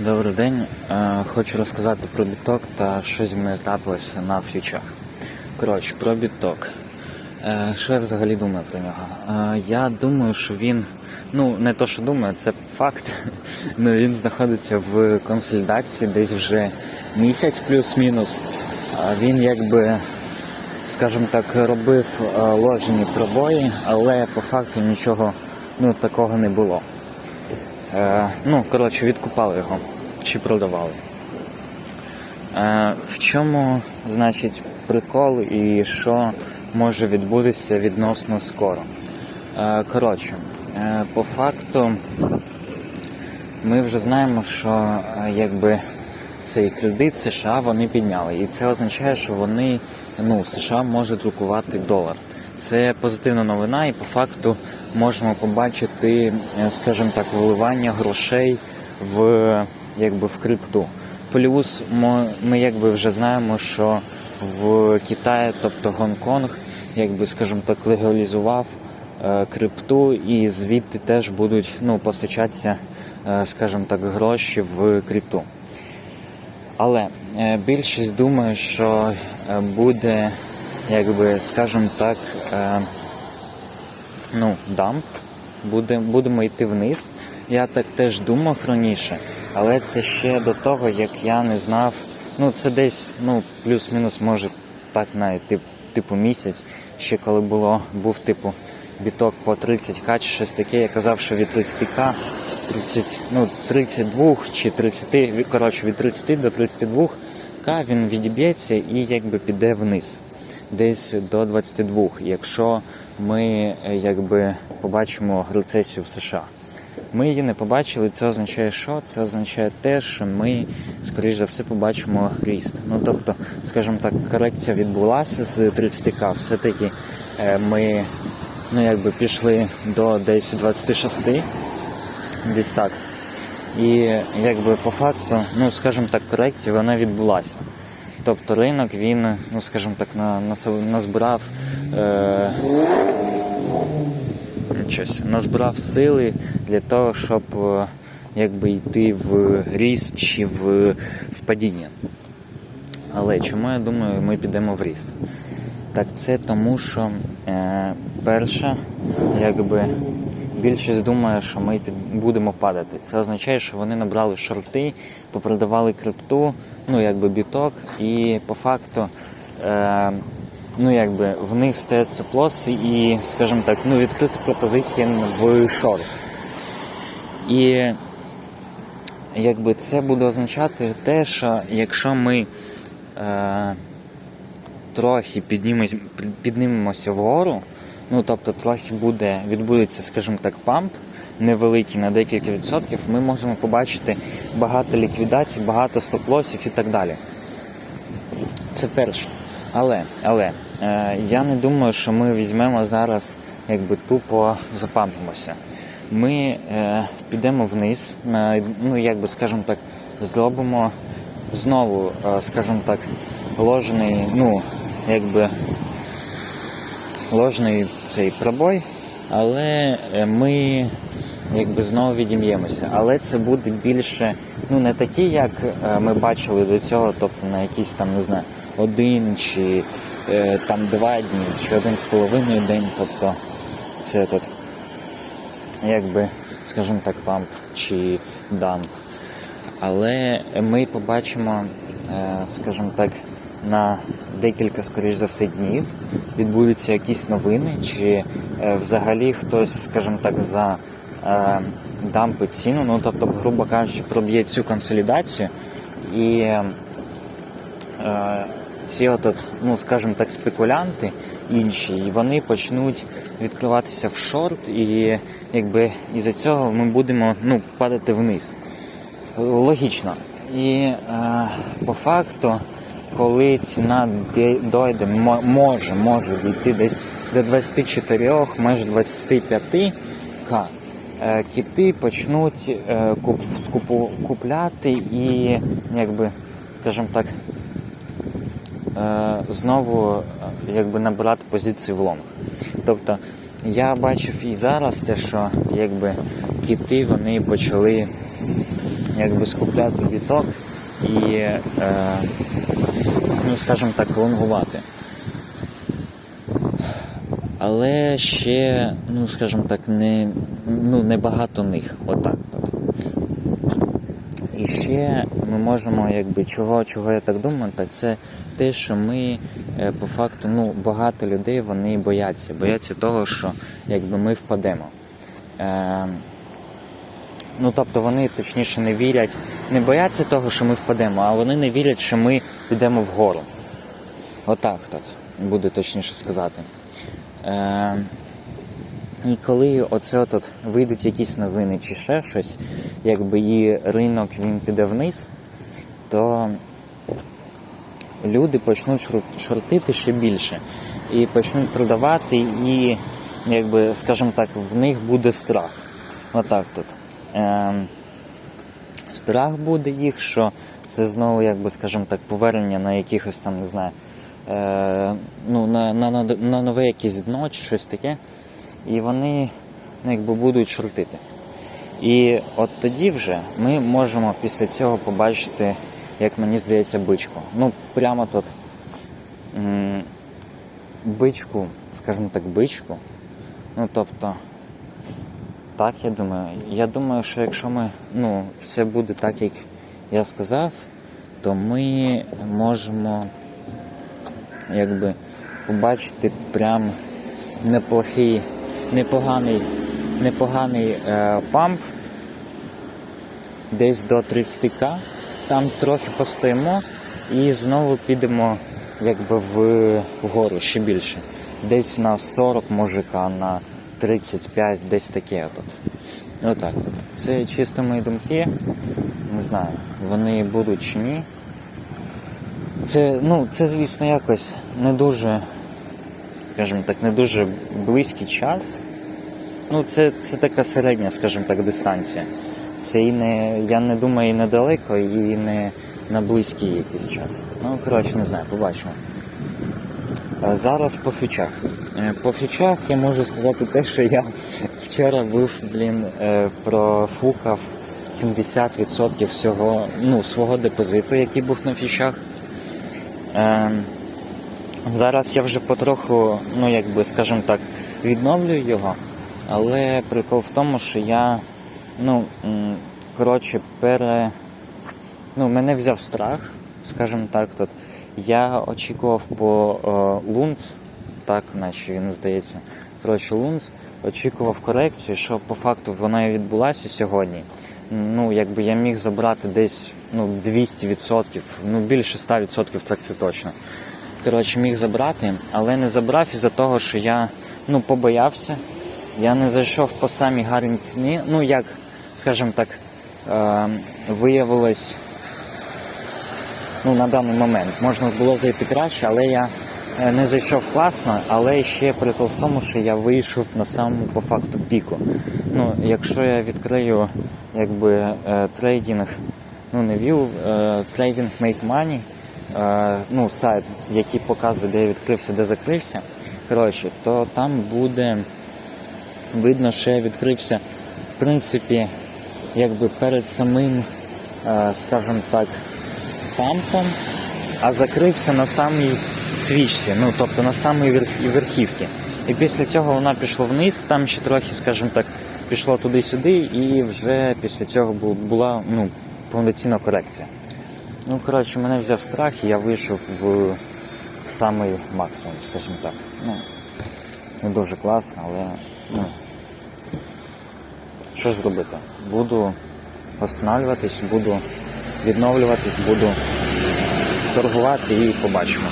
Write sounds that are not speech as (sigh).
Добрий день. Е, Хочу розказати про біток та що зі трапилося на фьючах. Коротше, про біток. Е, Що я взагалі думаю про нього? Е, Я думаю, що він, ну не то, що думаю, це факт. (laughs) Ну він знаходиться в консолідації десь вже місяць плюс-мінус. Він якби, скажімо так, робив ложені пробої, але по факту нічого ну, такого не було. Е, ну, коротше, відкупали його чи продавали. Е, в чому, значить, прикол і що може відбутися відносно скоро? Е, коротше, е, по факту ми вже знаємо, що е, якби цей кредит США вони підняли. І це означає, що вони, ну, США може друкувати долар. Це позитивна новина, і по факту можемо побачити, е, скажімо так, виливання грошей в якби в крипту. Плюс ми, якби вже знаємо, що в Китаї, тобто Гонконг, якби, скажімо так, легалізував е, крипту, і звідти теж будуть ну, постачатися, е, скажімо так, гроші в крипту. Але більшість думає, що буде, якби, скажімо так, ну, дамп, буде, будемо йти вниз. Я так теж думав раніше, але це ще до того, як я не знав. Ну, це десь, ну, плюс-мінус, може так навіть тип, типу місяць, ще коли було, був типу біток по 30к чи щось таке, я казав, що від 30к 30, ну, 32 чи 30, коротше, від 30 до 32 к він відіб'ється і якби піде вниз. Десь до 22, якщо ми е, якби побачимо рецесію в США. Ми її не побачили. Це означає, що? Це означає те, що ми, скоріш за все, побачимо ріст. Ну тобто, скажімо так, корекція відбулася з 30к. Все-таки е, ми ну, якби пішли до десь 26, десь так. І якби по факту, ну скажімо так, корекція вона відбулася. Тобто ринок він, ну скажімо так, на, на, назбирав. Е, щось, назбирав сили для того, щоб е, якби йти в ріст чи в, в падіння. Але чому я думаю, ми підемо в ріст? Так це тому, що е, перше, якби більшість думає, що ми будемо падати. Це означає, що вони набрали шорти, попродавали крипту, ну якби біток, і по факту. Е, ну якби в них стоять стоп-лоси і, скажімо так, ну відкриті пропозиції в шорт. І якби це буде означати те, що якщо ми е, трохи піднімемося вгору, ну тобто трохи буде, відбудеться, скажімо так, памп невеликий на декілька відсотків, ми можемо побачити багато ліквідацій, багато стоп-лосів і так далі. Це перше. Але, але е, я не думаю, що ми візьмемо зараз, якби тупо запампимося. Ми е, підемо вниз, на, ну якби, скажімо так, зробимо знову, е, скажімо так, ложний, ну, якби ложний цей пробой, але е, ми якби знову відім'ємося. Але це буде більше, ну не такі, як е, ми бачили до цього, тобто на якісь там, не знаю один чи е, там два дні, чи один з половиною день, тобто це тут, якби, скажімо так, памп чи дамп. Але ми побачимо, скажімо так, на декілька, скоріш за все, днів відбудуться якісь новини, чи е, взагалі хтось, скажімо так, за е, дампить ціну, ну тобто, грубо кажучи, проб'є цю консолідацію і е, ці от, ну скажімо так, спекулянти інші, і вони почнуть відкриватися в шорт, і якби із-за цього ми будемо ну, падати вниз. Логічно. І е, по факту, коли ціна дойде, може, може дійти десь до 24, майже 25 к. Е, кити почнуть е, куп, скупу, купляти і, якби, скажімо так, Е, знову якби набирати позиції в лонг. Тобто я бачив і зараз те, що якби кіти вони почали якби скупляти біток і, е, ну скажімо так, лонгувати. Але ще, ну скажімо так, не, ну, не багато них. Отак. От. І ще ми можемо, якби чого, чого я так думаю, так це те, що ми е, по факту, ну, багато людей вони бояться. Бояться того, що якби ми впадемо. Е, ну тобто вони точніше не вірять, не бояться того, що ми впадемо, а вони не вірять, що ми підемо вгору. Отак так буде точніше сказати. Е, і коли оце от, от вийдуть якісь новини чи ще щось, якби і ринок він піде вниз, то люди почнуть шортити ще більше і почнуть продавати, і, якби, скажімо так, в них буде страх. Отак тут. Ем, страх буде їх, що це знову, якби, скажімо так, повернення на якихось там, не знаю, е, ну, на, на, на, на нове якесь дно чи щось таке. І вони ну, якби будуть шортити. І от тоді вже ми можемо після цього побачити, як мені здається, бичку. Ну, прямо тут м, бичку, скажімо так, бичку. Ну, тобто, так я думаю. Я думаю, що якщо ми, ну, все буде так, як я сказав, то ми можемо якби побачити прям неплохий, непоганий, непоганий е, памп десь до 30к. Там трохи постоїмо і знову підемо якби вгору ще більше. Десь на 40 може на 35, десь таке от. Отак от. Це чисто мої думки. Не знаю, вони будуть чи ні. Це, ну, це, звісно, якось не дуже, скажімо так, не дуже близький час. Ну, це, це така середня, скажімо так, дистанція. Це і не, я не думаю, і недалеко, і не на близький якийсь час. Ну, коротше, не знаю, побачимо. А Зараз по фічах. Е, По фічах я можу сказати те, що я вчора був, блін, е, профукав 70% всього, ну, свого депозиту, який був на фічах. Ем, Зараз я вже потроху, ну якби, скажімо так, відновлюю його, але прикол в тому, що я, ну, коротше, пере. Ну, мене взяв страх, скажімо так, тут. Я очікував по е, Лунц, так, наче він здається. Коротше, Лунц, очікував корекцію, що по факту вона і відбулася сьогодні. Ну, якби я міг забрати десь ну, 200%, ну більше 100% так це точно. Коротше, міг забрати, але не забрав із-за того, що я ну, побоявся. Я не зайшов по самій гарній ціні. Ну, як, скажімо так, е, виявилось ну, на даний момент. Можна було зайти краще, але я не зайшов класно, але ще прикол в тому, що я вийшов на самому по факту піку. Ну, якщо я відкрию якби е, трейдинг, ну не вів, е, трейдинг Make Money, е, ну, сайт, який показує, де я відкрився, де закрився, коротше, то там буде видно, що я відкрився, в принципі, якби перед самим, е, скажімо так, пампом, а закрився на самій свічці, ну тобто на самій верх- верхівці. І після цього вона пішла вниз, там ще трохи, скажімо так, пішло туди-сюди, і вже після цього була ну, повноцінна корекція. Ну, коротше, мене взяв страх, і я вийшов в самий максимум, скажімо так. Ну, не дуже класно, але ну, що зробити? Буду встановлюватись, буду відновлюватись, буду торгувати і побачимо.